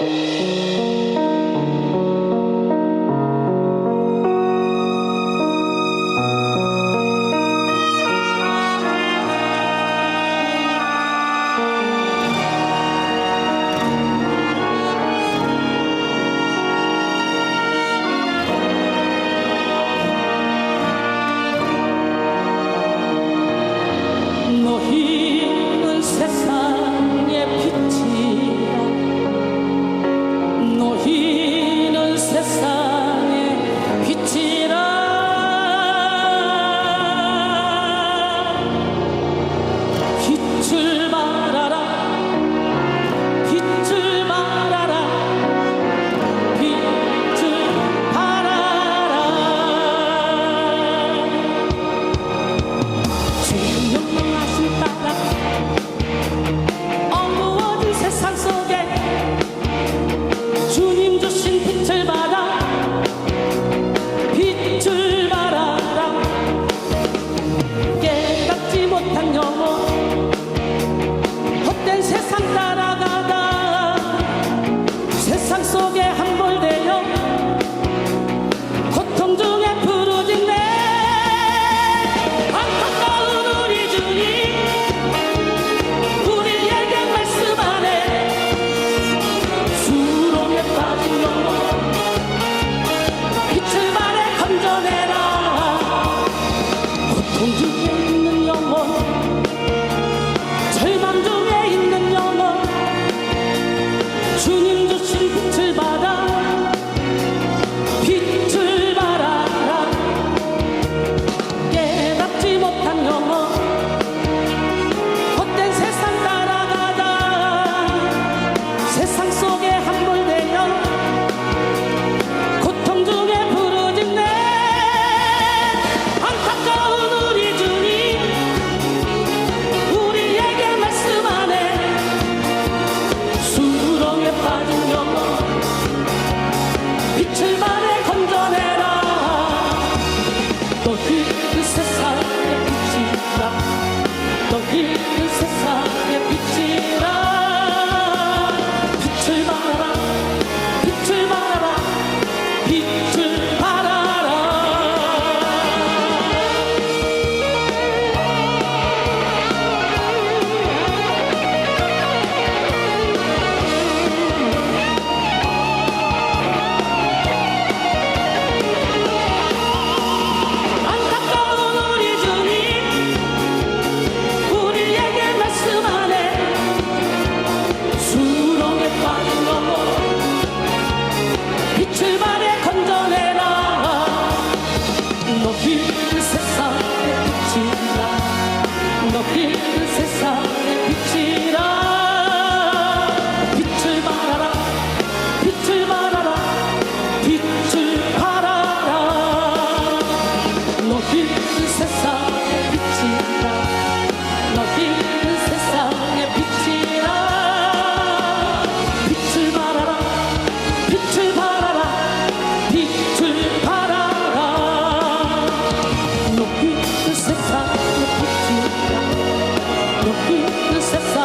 Música Um dia 빠진 영혼 빛을 발에 건져내라. 너희는 그 세상의 빛이라 너희는 그 세상의 빛이라 덮인 세상의 빛 crucified.